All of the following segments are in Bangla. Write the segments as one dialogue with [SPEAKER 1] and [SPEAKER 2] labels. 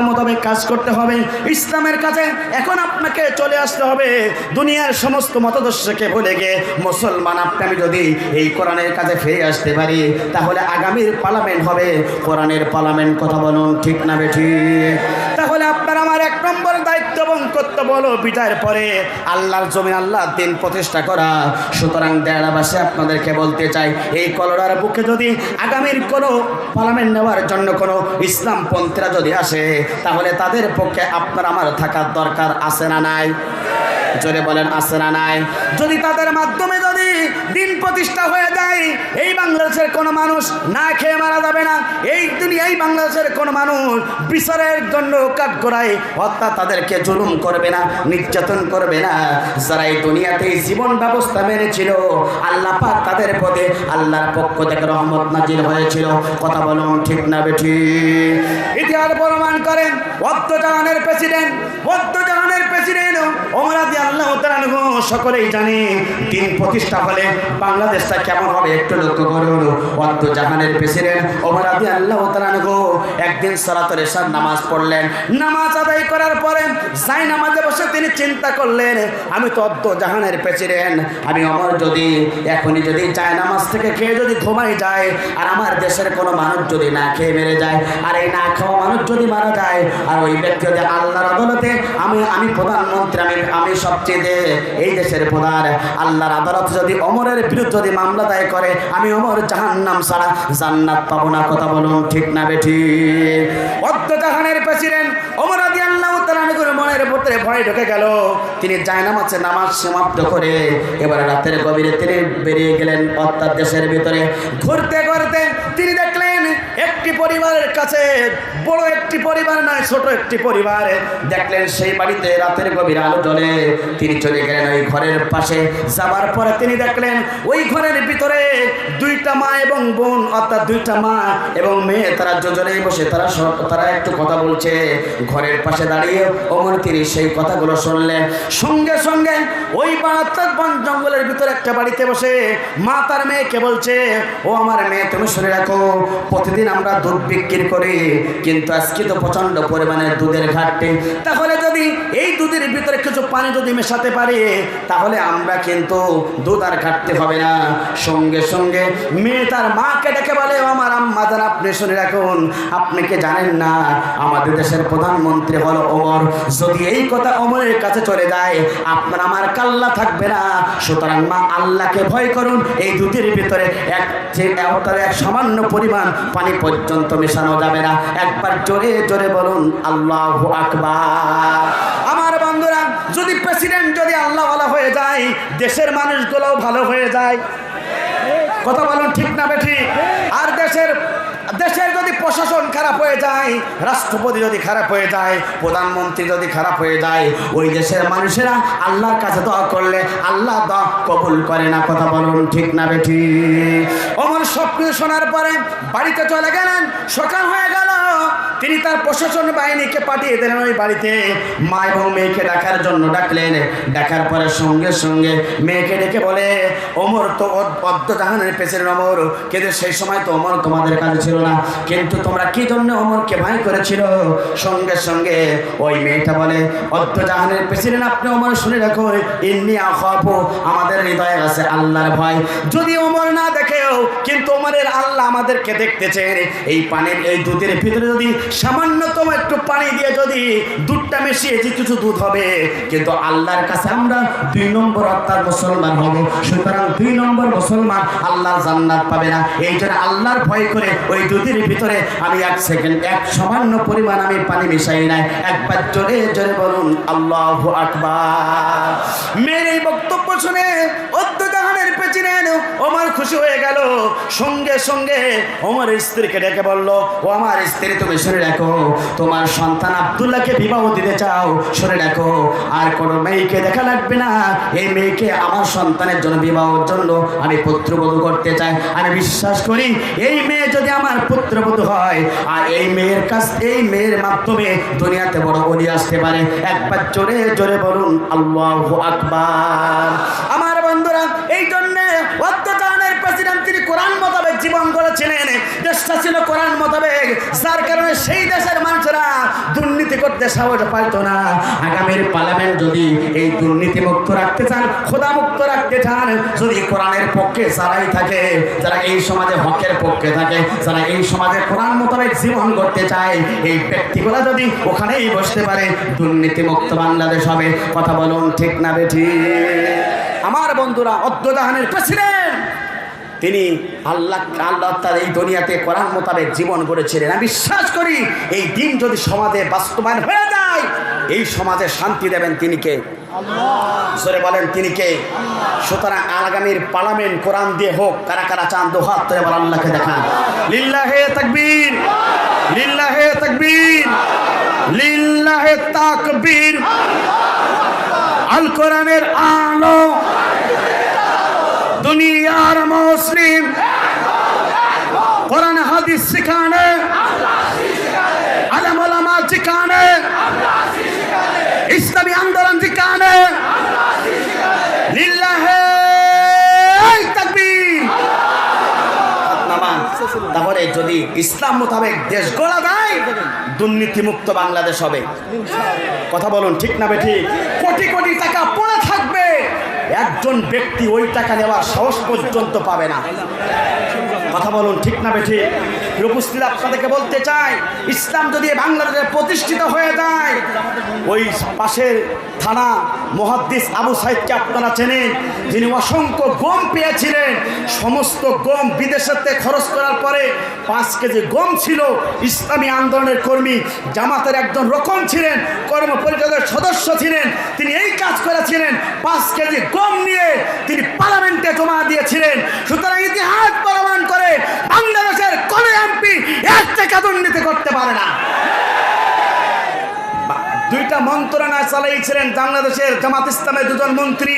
[SPEAKER 1] মোতাবেক কাজ করতে হবে। ইসলামের কাছে এখন আপনাকে চলে আসতে হবে। দুনিয়ার সমস্ত মতদর্শকে ভুলে গিয়ে মুসলমান আপনি, আমি যদি এই কোরআনের কাছে ফিরে আসতে পারি, তাহলে আগামীর পার্লামেন্ট হবে। কোরআনের পার্লামেন্ট কথা বলুন, ঠিক না বেঠি? তাহলে আপনার আমার এক নম্বর দায়িত্ব এবং কর্তব্য হলো বিদায়ের পরে আল্লাহর জমি আল্লাহ দিন প্রতিষ্ঠা করা। সুতরাং দেড়াবাসে আপনাদেরকে বলতে চাই, এই কলরার বুকে যদি আগামীর কোনো পার্লামেন্ট নেওয়ার জন্য কোনো ইসলাম পন্থীরা যদি আসে, তাহলে তাদের পক্ষে আপনার আমার থাকার দরকার আছে না নাই? জোরে বলেন, আছে না নাই? যদি তাদের মাধ্যমে যদি দিন প্রতিষ্ঠা হয়ে যায়, এই বাংলাদেশের কোনো মানুষ না খেয়ে মারা যাবে না। এই দুনিয়ায় বাংলাদেশের কোনো মানুষ বিচারের জন্য কাঠ করায় অর্থাৎ তাদেরকে জুলুম করবে না, নির্যাতন করবে না। যারা এই দুনিয়াতে জীবন ব্যবস্থা মেনেছিল, আল্লাহ পাক তাদের পথে আল্লাহর পক্ষ থেকে রহমত নাজিল হয়েছিল। কথা বলুন ঠিক না বেঠি ইতিহাস প্রমাণ করেন অর্ধজাহানের প্রেসিডেন্ট অর্ধজাহানের প্রেসিডেন্ট ওমরাদি আল্লাহ সকলেই জানে, দিন প্রতিষ্ঠা হলে বাংলাদেশটা কেমন হবে? একটু লক্ষ্য করুন অর্ধজাহানের প্রেসিডেন্ট ওমরাদি আল্লাহ তাআলা একদিন সরাতর এসার নামাজ পড়লেন। নামাজ আদায় করার পরে সাই নামাজে বসে তিনি চিন্তা করলেন, আমি তো অর্ধজাহানের প্রেসিডেন্ট। আমি অমর যদি, এখনই যদি চায় নামাজ থেকে খেয়ে যদি ঘুমাই যায়, আর আমার দেশের কোনো মানুষ যদি না খেয়ে মেরে যায়, আর এই না খাওয়া মানুষ যদি মারা যায়, আর ওই ব্যক্তি যদি আল্লাহর আদালতে, আমি আমি প্রধানমন্ত্রী, আমি আমি সবচেয়ে এই দেশের প্রধান, আল্লাহর আদালত যদি অমরের বিরুদ্ধে যদি মামলা দায় করে, আমি অমর জাহান্নাম ছাড়া জান্নাত পাবো না। কথা বলুন ঠিক না বেঠি অর্ধ জাহানের প্রেসিডেন্ট অমর আদি আল্লাহ মনের ঢুকে গেল। তিনি জায়নামাজে নামাজ সমাপ্ত করে এবার রাতের গভীরে তিনি বেরিয়ে গেলেন দেশের ভিতরে। ঘুরতে ঘুরতে তিনি একটি পরিবারের কাছে, বড় একটি পরিবার নয়, ছোট একটি পরিবার। দেখলেন সেই বাড়িতে রাতের গভীর আলো জ্বলে। তিনি চলে গেলেন ওই ঘরের পাশে। যাবার পরে তিনি দেখলেন ওই ঘরের ভিতরে দুইটা মা এবং বোন, অর্থাৎ দুইটা মা এবং মেয়ে, তারা যোজনে বসে। তারা তারা একটু কথা বলছে। ঘরের পাশে দাঁড়িয়ে অমর তিনি সেই কথাগুলো শুনলেন। সঙ্গে সঙ্গে ওই বারাত্তার বন জঙ্গলের ভিতরে একটা বাড়িতে বসে মা তার মেয়েকে বলছে, ও আমার মেয়ে, তুমি শুনে রাখো, প্রতিদিন আমরা দুধ বিক্রি করি, কিন্তু আজকে তো প্রচণ্ড পরিমাণে দুধের ঘাটতি। তাহলে যদি এই দুধের ভিতরে কিছু পানি যদি মেশাতে পারি, তাহলে আমরা কিন্তু দুধ আর ঘাটতে হবে না। সঙ্গে সঙ্গে মেয়ে তার মাকে ডেকে বলে, আমার আম্মা যান আপনি শুনে রাখুন, আপনি কি জানেন না, আমাদের দেশের প্রধানমন্ত্রী হলো ওমর। যদি এই কথা ওমরের কাছে চলে যায়, আপনার আমার কাল্লা থাকবে না। সুতরাং মা আল্লাহকে ভয় করুন, এই দুধের ভিতরে এক সামান্য পরিমাণ পানি পর্যন্ত মেশানো যাবে না। একবার জোরে জোরে বলুন, আল্লাহ আকবার। আমার বন্ধুরা, যদি প্রেসিডেন্ট যদি আল্লাহ ভালো হয়ে যায়, দেশের মানুষগুলোও ভালো হয়ে যায়। কথা বলুন ঠিক না বেঠিক? আর দেশের দেশের যদি প্রশাসন খারাপ হয়ে যায়, রাষ্ট্রপতি যদি খারাপ হয়ে যায়, প্রধানমন্ত্রী যদি খারাপ হয়ে যায়, ওই দেশের মানুষেরা আল্লাহর কাছে দোয়া করলে আল্লাহ দোয়া কবুল করে না। কথা বলুন ঠিক না বেঠি? অমর সব কিছু শোনার পরে বাড়িতে চলে গেলেন, সকাল হয়ে গেল। তিনি তার প্রশাসন বাহিনীকে পাঠিয়ে দিলেন ওই বাড়িতে। মা এবং মেয়েকে ডাকার জন্য ডাকলেন। ডাকার পরে সঙ্গে সঙ্গে মেয়েকে ডেকে বলে, ওমর তো অর্ধজাহানের পেছনে অমর কিন্তু সেই সময় তো অমর তোমাদের কাছে ছিল না। কিন্তু তোমরা কি জন্য অমরকে ভয় করেছিল? সঙ্গে সঙ্গে ওই মেয়েটা বলে অর্ধজাহানের পেছনে আপনি অমর শুনে রাখো ইন্নি আখাপ আমাদের হৃদয়ে আছে আল্লাহর ভয়। যদি অমর না দেখেও, কিন্তু ওমরের আল্লাহ আমাদেরকে দেখতেছেন। এই পানির, এই দুধের ভিতরে যদি সামান্যতম একটু পানি দিয়ে যদি দুধটা মিশিয়ে যে কিছু দুধ হবে, কিন্তু আল্লাহর কাছে আমরা দুই নম্বর অর্থাৎ মুসলমান হব। সুতরাং দুই নম্বর মুসলমান আল্লাহ জান্নাত পাবে না। এই জন্য আল্লাহর ভয় করে ওই দুধের ভিতরে আমি এক সেকেন্ড, এক সামান্য পরিমাণ আমি পানি মিশাই নাই। একবার জোরে জোরে বলুন, আল্লাহ আকবার। মেরে বক্তব্য শুনে প্রেসিডেন্ট ওমর খুশি হয়ে গেল। সঙ্গে সঙ্গে ওমরের স্ত্রীকে ডেকে বলল, ও আমার স্ত্রী, তুমি শুনে রাখো। তোমার সন্তান আব্দুল্লাহকে বিবাহ দিতে চাও শুনে রাখো। আর কোনো মেয়েকে দেখা লাগবে না। এই মেয়েকে আমার সন্তানের জন্য বিবাহের জন্য আমি পুত্রবধূ করতে চাই। আমি বিশ্বাস করি, এই মেয়ে যদি আমার পুত্রবধূ হয়, আর এই মেয়ের কাছ, এই মেয়ের মাধ্যমে দুনিয়াতে বড় অলি আসতে পারে। একবার জোরে জোরে বলুন, আল্লাহ আকবার। জীবন করেছিলেন দেশটা ছিল কোরআন মোতাবেক। যার কারণে সেই দেশের মানুষেরা দুর্নীতি করতে সাহস পাইত না। আগামীর পার্লামেন্ট যদি এই দুর্নীতি মুক্ত রাখতে চান খোদা মুক্ত রাখতে চান, যদি কোরআনের পক্ষে যারাই থাকে, যারা এই সমাজে হকের পক্ষে থাকে, যারা এই সমাজে কোরআন মোতাবেক জীবন করতে চায়, এই ব্যক্তিগুলো যদি ওখানেই বসতে পারে দুর্নীতি মুক্ত বাংলাদেশ হবে। কথা বলুন ঠিক না বেঠি আমার বন্ধুরা অদ্যদাহানের প্রেসিডেন্ট! তিনি আল্লাহ আল্লাহ তার এই দুনিয়াতে কোরআন মোতাবেক জীবন গড়েছিলেন। আমি বিশ্বাস করি এই দিন যদি সমাজে বাস্তবায়ন হয়ে যায় এই সমাজে শান্তি দেবেন তিনি কে? জোরে বলেন তিনি কে? সুতরাং আগামীর পার্লামেন্ট কোরআন দিয়ে হোক কারা কারা চান দো হাত ধরে বল আল্লাহকে দেখান। লিল্লাহে তাকবীর লিল্লাহে তাকবীর লিল্লাহে তাকবীর। আল কোরআনের আলো। দুনিয়ার মুসলিম। কোরআন, হাদিস শিখানে। আলম ওলামা শিখানে। ইসলামী আন্দোলন শিখানে। লিল্লাহে তাহলে যদি ইসলাম মোতাবেক দেশ গড়া দেয় দুর্নীতিমুক্ত বাংলাদেশ হবে। কথা বলুন, ঠিক না বেঠি কোটি কোটি টাকা পড়ে থাকবে। একজন ব্যক্তি ওই টাকা নেওয়ার সাহস পর্যন্ত পাবে না। কথা বলুন ঠিক না বেঠি? উপস্থিত আপনাদেরকে বলতে চাই, ইসলাম যদি বাংলাদেশে প্রতিষ্ঠিত হয়ে যায়, ওই পাশের থানা মহাদ্দিস আবু সাইদকে আপনারা চেনেন, যিনি অসংখ্য গম পেয়েছিলেন। সমস্ত গম বিদেশেতে খরচ করার পরে পাঁচ কেজি গম ছিল। ইসলামী আন্দোলনের কর্মী, জামাতের একজন রকম ছিলেন কর্ম পরিষদের সদস্য ছিলেন। তিনি এই কাজ করেছিলেন, পাঁচ কেজি গম নিয়ে তিনি পার্লামেন্টে জমা দিয়েছিলেন। সুতরাং ইতিহাস প্রমাণ করে বাংলাদেশের কোন এমপি এক টাকা দুর্নীতি করতে পারে না। দুইটা মন্ত্রণা চালাইছিলেন বাংলাদেশের জামাত ইসলামের দুজন মন্ত্রী,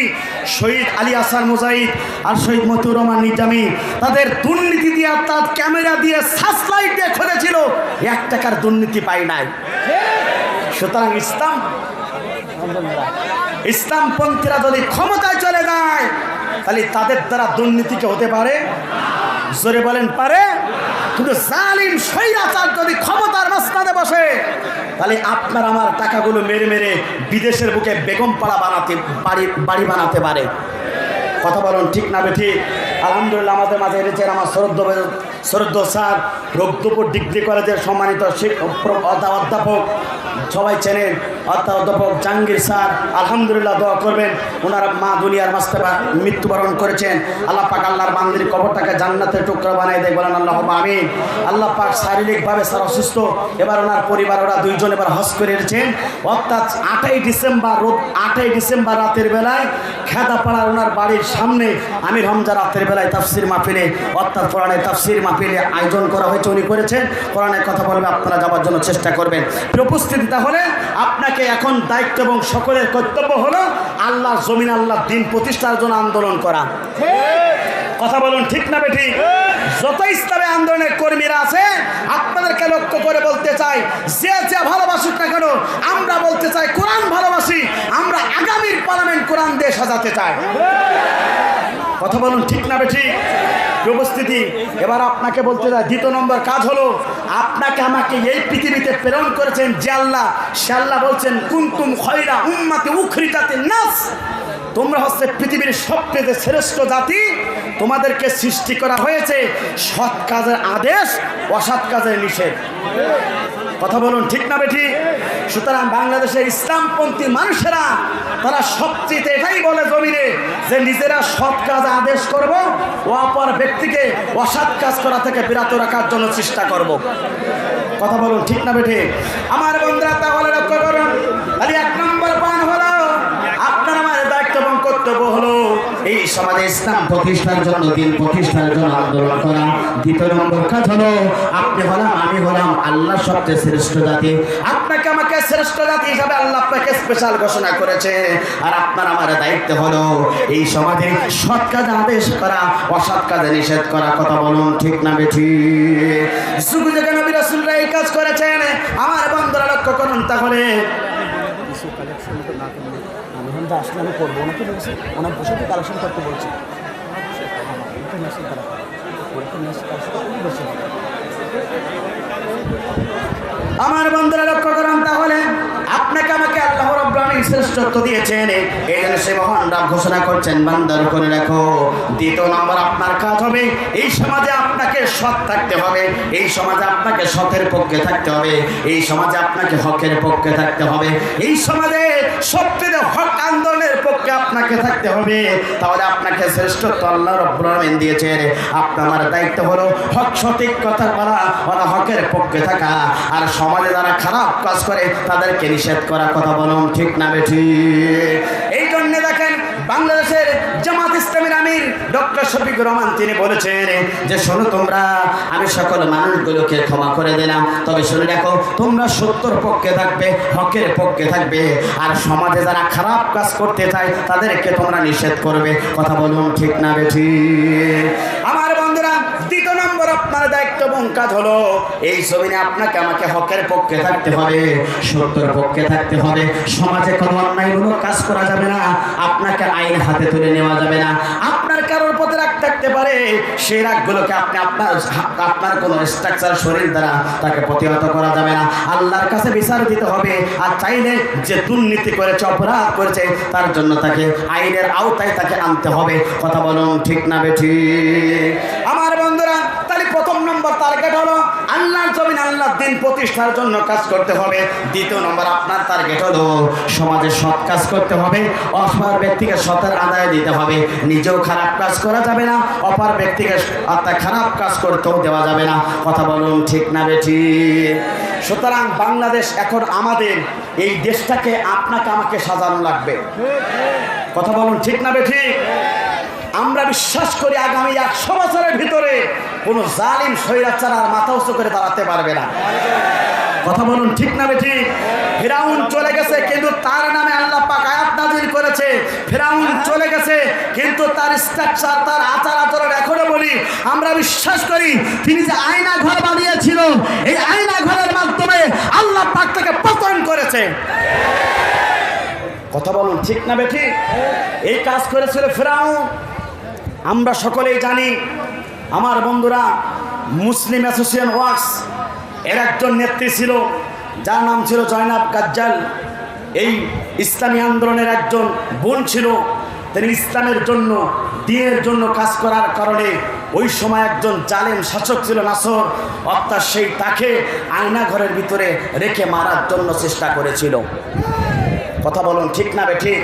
[SPEAKER 1] শহীদ আলী আসার মুজাহিদ আর শহীদ মতিউর রহমান নিজামী। তাদের দুর্নীতি দিয়ে, তার ক্যামেরা দিয়ে সাসলাইট দিয়ে খুঁজেছিল, এক টাকার দুর্নীতি পাই নাই। সুতরাং ইসলাম, ইসলামপন্থীরা যদি ক্ষমতায় চলে যায়, তাহলে তাদের দ্বারা দুর্নীতিকে হতে পারে? জোরে বলেন, পারে? কিন্তু জালিম স্বৈরাচার যদি ক্ষমতার মাঝখানে বসে, তাহলে আপনার আমার টাকাগুলো মেরে মেরে বিদেশের বুকে বেগম পাড়া বানাতে, বাড়ি বাড়ি বানাতে পারে। কথা বলুন, ঠিক না বেঠি? আলহামদুলিল্লাহ, আমাদের মাঝে এনেছেন আমার শ্রদ্ধ শ্রদ্ধ স্যার। রক্তপুর ডিগ্রি কলেজের সম্মানিত শিক্ষক অধ্যাপক, সবাই চেনেন। অর্থাৎ অধ্যাপক জাহাঙ্গীর স্যার, আলহামদুলিল্লাহ দোয়া করবেন। ওনার মা দুনিয়ার মাস্তে মৃত্যুবরণ করেছেন। আল্লাহ পাক আল্লাহর বান্দির কবরটাকে জান্নাতের টুকরা বানাই দেয়। বলেন আল্লাহ আমি আল্লাহ পাক শারীরিকভাবে স্যার অসুস্থ। এবার ওনার পরিবার, ওরা দুইজন এবার হজ করে এসেছেন অর্থাৎ আটই ডিসেম্বর রোদ আটই ডিসেম্বর রাতের বেলায় খেদাপাড়ার ওনার বাড়ির সামনে আমি রমজা রাতের বেলায় তাফসির মাহফিলে, অর্থাৎ কোরআনের তাফসির মাহফিলে আয়োজন করা হয়েছে। উনি করেছেন। কোরআনের কথা বলবে, আপনারা যাওয়ার জন্য চেষ্টা করবেন। উপস্থিতি, তাহলে আপনাকে এখন দায়িত্ব এবং সকলের কর্তব্য হলো আল্লাহ জমিন আল্লাহ দিন প্রতিষ্ঠার জন্য আন্দোলন করা। কথা বলুন ঠিক না বেঠি? যত ইসলামী আন্দোলনের কর্মীরা আছে, আপনাদেরকে লক্ষ্য করে বলতে চাই, যে যে ভালোবাসুক না কেন, আমরা বলতে চাই কোরআন ভালোবাসি, আমরা আগামীর পার্লামেন্ট কোরআন দিয়ে সাজাতে চাই। কথা বলুন ঠিক না বেঠি? উপস্থিতি? এবার আপনাকে বলতে চাই দ্বিতীয় নম্বর কাজ হলো, আপনাকে আমাকে এই পৃথিবীতে প্রেরণ করেছেন যে আল্লাহ, সে বলছেন, কুন্তুম খয়রা উম্মাতে উখরিতাতে নাস। তোমরা হচ্ছে পৃথিবীর সবচেয়ে শ্রেষ্ঠ জাতি, তোমাদেরকে সৃষ্টি করা হয়েছে সৎ কাজের আদেশ, অসৎ কাজের নিষেধ। কথা বলুন, ঠিক না বেঠি? সুতরাং বাংলাদেশের ইসলামপন্থী মানুষেরা, তারা সবচেয়ে এটাই বলে জমিনে যে নিজেরা সৎ কাজ আদেশ করব ও অপর ব্যক্তিকে অসৎ কাজ করা থেকে বিরত রাখার জন্য চেষ্টা করব। কথা বলুন, ঠিক না বেঠি? আমার বন্ধুরা, তাহলে লক্ষ্য করুন এক নম্বর পান হলো আপনার আমার দায়িত্ব এবং কর্তব্য হলো এই সমাজে ইসলাম প্রতিষ্ঠার জন্য, দিন প্রতিষ্ঠার জন্য আন্দোলন করা। দ্বিতীয় নম্বর কাজ হলো, আপনি হলাম, আমি হলাম আল্লাহ সবচেয়ে শ্রেষ্ঠ জাতি। আপনাকে আমাকে শ্রেষ্ঠ জাতি হিসাবে আল্লাহ আপনাকে স্পেশাল ঘোষণা করেছে। আর আপনার আমার দায়িত্ব হলো এই সমাজে সৎ কাজ আদেশ করা, অসৎ কাজে নিষেধ করা। কথা বলুন, ঠিক না বেঠি? যুগ যুগে নবী রাসূলরা এই কাজ করেছেন। আমার বন্ধুরা লক্ষ্য করুন তাহলে
[SPEAKER 2] কিছু কালেকশন তো না করলে আমি আসলে আমি করব। ওনাকে বলছি ওনার বসে তো কালেকশন করতে বলছি।
[SPEAKER 1] আমার বন্ধুরা লক্ষ্য করুন তাহলে, আপনাকে আমাকে আল্লাহ রাব্বুল শ্রেষ্ঠত্ব দিয়েছেন। এই জন্য সে মহান রাব ঘোষণা করছেন, বান্দার করে রাখো। দ্বিতীয় নম্বর, আপনার কাজ হবে, এই সমাজে আপনাকে সৎ থাকতে হবে। এই সমাজে আপনাকে সতের পক্ষে থাকতে হবে। এই সমাজে আপনাকে হকের পক্ষে থাকতে হবে। এই সমাজে সত্যের আন্দোলনের পক্ষে আপনাকে থাকতে হবে। তাহলে আপনাকে শ্রেষ্ঠত্ব আল্লাহ রব্বুল দিয়েছে আপনার আমার দায়িত্ব হলো হক সঠিক কথা বলা, ওরা হকের পক্ষে থাকা। আর সমাজে যারা খারাপ কাজ করে, তাদেরকে নিষেধ করা কথা বলুন, ঠিক না বেঠি? এই জন্য দেখেন আমির ডক্টর শফিক রহমান তিনি বলেছেন, যে শোনো তোমরা, আমি সকল মানুষগুলোকে ক্ষমা করে দিলাম। তবে শুনে দেখো তোমরা সত্যর পক্ষে থাকবে, হকের পক্ষে থাকবে। আর সমাজে যারা খারাপ কাজ করতে চায়, তাদেরকে তোমরা নিষেধ করবে। কথা বলুন ঠিক না বেঠি দ্বিতীয় নম্বর আপনার দায়িত্ব এবং কাজ হলো, এই জমিনে আপনাকে আমাকে হকের পক্ষে থাকতে হবে, সত্যের পক্ষে থাকতে হবে। সমাজে কোনো অন্যায়মূলক কাজ করা যাবে না, আপনাকে আইন হাতে তুলে নেওয়া যাবে না। আপনার কারোর প্রতি রাগ থাকতে পারে, সেই রাগগুলোকে আপনি আপনার আপনার কোনো স্ট্রাকচার শরীর দ্বারা তাকে প্রতিহত করা যাবে না। আল্লাহর কাছে বিচার দিতে হবে, আর চাইলে যে দুর্নীতি করেছে, অপরাধ করেছে, তার জন্য তাকে আইনের আওতায় তাকে আনতে হবে। কথা বলুন ঠিক না বেঠি আমার বন্ধুরা তাহলে প্রথম নম্বর টার্গেট হলো আল্লাহর দিন প্রতিষ্ঠার জন্য কাজ করতে হবে। দ্বিতীয় নম্বর, আপনার টার্গেট হলো সমাজে সৎ কাজ করতে হবে। অপর ব্যক্তিকে সতের আদায় দিতে হবে। নিজেও খারাপ কাজ করা যাবে না, অপর ব্যক্তিকে অর্থাৎ খারাপ কাজ করতেও দেওয়া যাবে না। কথা বলুন ঠিক না বেঠি সুতরাং বাংলাদেশ এখন আমাদের, এই দেশটাকে আপনাকে আমাকে সাজানো লাগবে। কথা বলুন ঠিক না বেঠি আমরা বিশ্বাস করি আগামী একশো বছরের ভিতরে কোনো জালিম স্বৈরাচার আর মাথা উঁচু করে দাঁড়াতে পারবে না। কথা বলুন ঠিক না বেঠি? ফেরাউন চলে গেছে, কিন্তু তার নামে আল্লাহ পাক আয়াত নাজিল করেছে। ফেরাউন চলে গেছে, কিন্তু তার স্ট্রাকচার, তার আচার আচরণ এখনও বলি, আমরা বিশ্বাস করি তিনি যে আয়না ঘর বানিয়েছিল, এই আয়না ঘরের মাধ্যমে আল্লাহ পাক তাকে পতন করেছে। কথা বলুন ঠিক না বেঠি? এই কাজ করেছিল ফেরাউন। আমরা সকলেই জানি, আমার বন্ধুরা, মুসলিম অ্যাসোসিয়েশন ওয়ার্কস এর একজন নেত্রী ছিল, যার নাম ছিল জয়নাব গাজ্জাল এই ইসলামী আন্দোলনের একজন বোন ছিল, তিনি ইসলামের জন্য, দিনের জন্য কাজ করার কারণে ওই সময় একজন জালেম শাসক ছিল নাসর, অর্থাৎ সেই তাকে আয়না ঘরের ভিতরে রেখে মারার জন্য চেষ্টা করেছিল। কথা বলুন ঠিক না বে ঠিক?